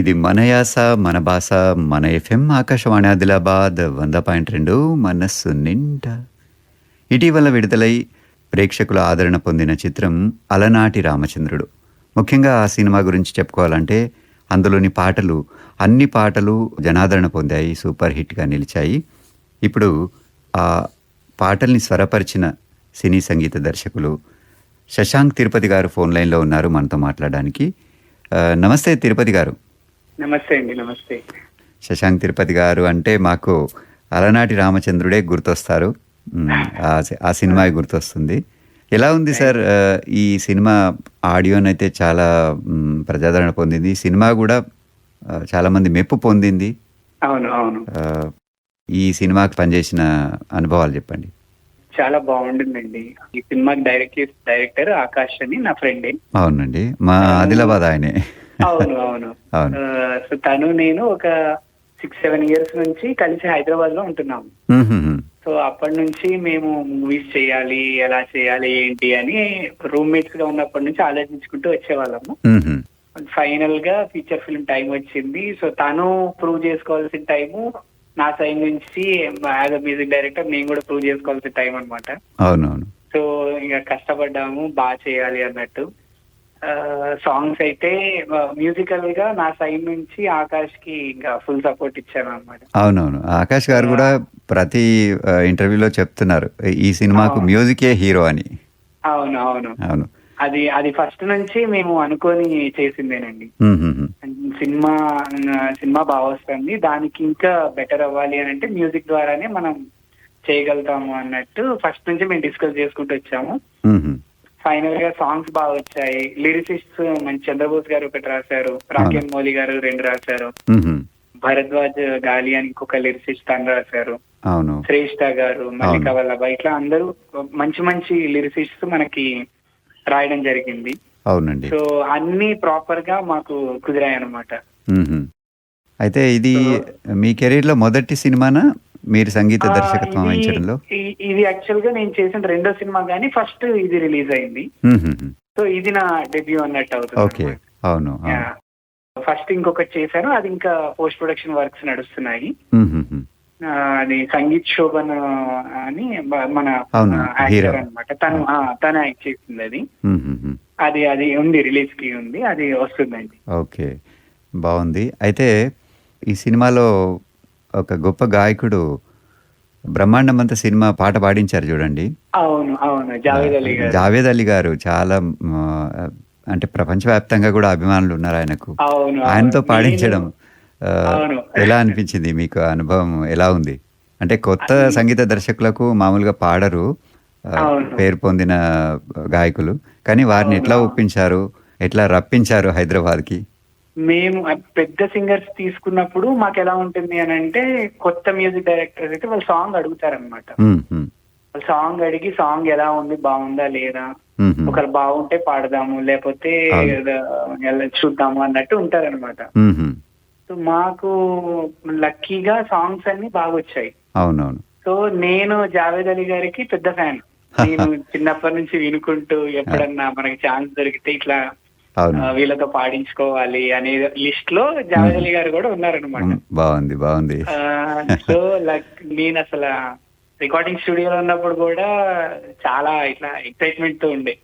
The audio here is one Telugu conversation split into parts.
ఇది మన యాస మన భాష మన ఎఫ్ఎం ఆకాశవాణి ఆదిలాబాద్ వంద పాయింట్ రెండు మనస్సు నిండా. ఇటీవల విడుదలై ప్రేక్షకుల ఆదరణ పొందిన చిత్రం అలనాటి రామచంద్రుడు. ముఖ్యంగా ఆ సినిమా గురించి చెప్పుకోవాలంటే అందులోని పాటలు అన్ని పాటలు జనాదరణ పొందాయి సూపర్ హిట్గా నిలిచాయి. ఇప్పుడు ఆ పాటల్ని స్వరపరిచిన సినీ సంగీత దర్శకులు శశాంక్ తిరుపతి గారు ఫోన్ లైన్లో ఉన్నారు మనతో మాట్లాడడానికి. నమస్తే తిరుపతి గారు. నమస్తే అండి నమస్తే. శశాంక్ తిరుపతి గారు అంటే మాకు అలనాటి రామచంద్రుడే గుర్తొస్తారు. ఆ సినిమా గుర్తొస్తుంది. ఎలా ఉంది సార్ ఈ సినిమా ఆడియోనైతే చాలా ప్రజాదరణ పొందింది. సినిమా కూడా చాలా మంది మెప్పు పొందింది. అవును అవును. ఈ సినిమాకి పనిచేసిన అనుభవాలు చెప్పండి. చాలా బాగుంటుందండి. ఈ సినిమాకి డైరెక్ట్ డైరెక్టర్ ఆకాష్ అని నా ఫ్రెండే. అవునండి. మా ఆదిలాబాద్ ఆయనే. అవును అవును. సో తను నేను ఒక సిక్స్ సెవెన్ ఇయర్స్ నుంచి కలిసి హైదరాబాద్లో మ్. సో అప్పటి నుంచి మేము మూవీస్ చేయాలి ఎలా చేయాలి ఏంటి అని రూమ్మేట్స్గా ఉన్నప్పటి నుంచి ఆలోచించుకుంటూ వచ్చేవాళ్ళము. ఫైనల్గా ఫీచర్ ఫిల్మ్ టైం వచ్చింది. సో తను ప్రూవ్ చేసుకోవాల్సిన టైము నా సైడ్ నుంచి యాజ్ అ మ్యూజిక్ డైరెక్టర్ నేను కూడా ప్రూవ్ చేసుకోవాల్సిన టైం అన్నమాట. అవునవును. సో ఇక కష్టపడ్డాము బాగా చేయాలి అన్నట్టు. సాంగ్స్ అయితే మ్యూజికల్గా నా సైడ్ నుంచి ఆకాష్కి ఇంకా ఫుల్ సపోర్ట్ ఇచ్చాను అనమాట అవునవును. ఆకాష్ గారు కూడా ప్రతి ఇంటర్వ్యూలో చెప్తున్నారు. ఈ సినిమాకు. మ్యూజికే హీరో అని. అవును అవును. అవును. అది అది ఫస్ట్ నుంచి మేము అనుకొని చేసిందేనండి. సినిమా సినిమా బాగా వస్తుంది. దానికి ఇంకా బెటర్ అవ్వాలి అని అంటే మ్యూజిక్ ద్వారానే మనం చేయగలుగుతాము అన్నట్టు ఫస్ట్ నుంచి మేము డిస్కస్ చేసుకుంటూ వచ్చాము. ఫైనల్గా సాంగ్స్ బాగా వచ్చాయి. లిరిసిస్ట్స్ మంచి చంద్రబోస్ గారు ఒకటి రాశారు. రాకేన్ మౌలి గారు రెండు రాశారు. భరద్వాజ్ గాలి అని ఇంకొక లిరిసిస్ట్ తను రాశారు. అవును. శ్రేష్ఠ గారు మల్లిక వల్లభ ఇట్లా అందరూ మంచి మంచి లిరిసిస్ట్స్ మనకి రాయడం జరిగింది. అవునండి. సో అన్ని ప్రాపర్గా మాకు కుదిరాయి అనమాట. అయితే ఇది మీ కెరీర్లో మొదటి సినిమానా? మీరు సంగీత దర్శకత్వం వహించడంలో? ఇది యాక్చువల్గా నేను చేసిన రెండో సినిమా గానీ ఫస్ట్ ఇది రిలీజ్ అయింది. సో ఇది నా డెబ్యూ అన్నట్టు ఓకే. అవుతుంది అవును అవును. ఫస్ట్ ఇంకొకటి చేశాను అది ఇంకా పోస్ట్ ప్రొడక్షన్ వర్క్స్ నడుస్తున్నాయి. అది సంగీత్ శోభన్ అని మన యాక్టర్. అనమాట తను తను యాక్ట్ చేసింది అది. అది అది ఉంది రిలీజ్కి ఉంది అది వస్తుందండి. ఓకే. బాగుంది. అయితే ఈ సినిమాలో ఒక గొప్ప గాయకుడు బ్రహ్మాండమంత సినిమా పాట పాడించారు చూడండి. అవును అవును. జావేద్ అలీ గారు. జావేద్ అలీ గారు చాలా అంటే ప్రపంచవ్యాప్తంగా కూడా అభిమానులు ఉన్నారు ఆయనకు. ఆయనతో. పాడించడం. ఎలా అనిపించింది? మీకు అనుభవం ఎలా ఉంది? అంటే కొత్త సంగీత దర్శకులకు మామూలుగా పాడరు. పేరు పొందిన గాయకులు. కానీ వారిని ఎట్లా ఒప్పించారు? ఎట్లా రప్పించారు హైదరాబాద్కి? మేము పెద్ద సింగర్స్ తీసుకున్నప్పుడు మాకు ఎలా ఉంటుంది అని అంటే కొత్త మ్యూజిక్ డైరెక్టర్స్ అయితే వాళ్ళు సాంగ్ అడుగుతారనమాట వాళ్ళు సాంగ్ అడిగి సాంగ్ ఎలా ఉంది బాగుందా లేదా? ఒకరు బాగుంటే పాడదాము లేకపోతే చూద్దాము అన్నట్టు ఉంటారనమాట. సో మాకు లక్కీగా సాంగ్స్ అన్ని బాగా వచ్చాయి. అవునవును. సో నేను జావేద్ అలీ గారికి పెద్ద ఫ్యాన్. నేను చిన్నప్పటి నుంచి వినుకుంటూ ఎప్పుడన్నా మనకి ఛాన్స్ దొరికితే ఇట్లా వీళ్ళతో పాడించుకోవాలి అనే లిస్ట్లో జావేద్ అలీ గారు కూడా ఉన్నారనమాట బాగుంది బాగుంది. సో లైక్ నేను అసలు రికార్డింగ్ స్టూడియోలో ఉన్నప్పుడు కూడా చాలా ఇట్లా ఎక్సైట్మెంట్తో ఉండే.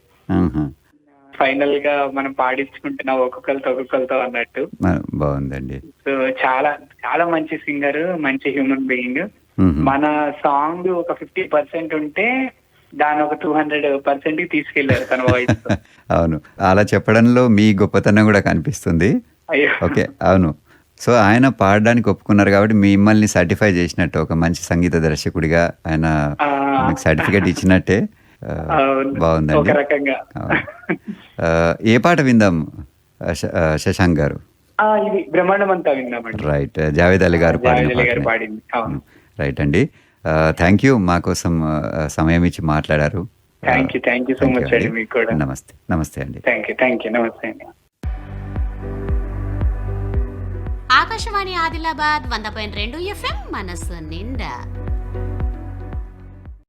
ఫైనల్గా మనం పాడించుకుంటున్నాం ఒక్కొక్కరితో ఒక్కొక్కరితో అన్నట్టు. బాగుందండి. సో చాలా చాలా మంచి సింగర్ మంచి హ్యూమన్ బీయింగ్. మన సాంగ్ ఒక ఫిఫ్టీ పర్సెంట్ ఉంటే దాని ఒక టూ హండ్రెడ్ పర్సెంట్ తీసుకెళ్ళారు తన వాయిస్ అవును. అలా చెప్పడంలో మీ గొప్పతనం కూడా కనిపిస్తుంది. ఓకే అవును. సో ఆయన పాడడానికి ఒప్పుకున్నారు కాబట్టి మిమ్మల్ని సర్టిఫై చేసినట్టు ఒక మంచి సంగీత దర్శకుడిగా ఆయన మీకు సర్టిఫికేట్ ఇచ్చినట్టే. బాగుందండి. ఏ పాట విందాం శశాంక్ గారు? ఇది బ్రహ్మాండం అంతా విన్నామండి. రైట్ జావేద్ అలీ గారు పాడిన రైట్ అండి. థ్యాంక్ యూ మా కోసం ఆ, సమయం ఇచ్చి మాట్లాడారు. Thank you thank you so much అండి మీకు కూడా. నమస్తే. నమస్తే అండి. థ్యాంక్ యూ థ్యాంక్ యూ నమస్తే అండి. ఆకాశవాణి ఆదిలాబాద్ వంద పాయింట్ రెండు ఎఫ్ఎం మనసు నిండా.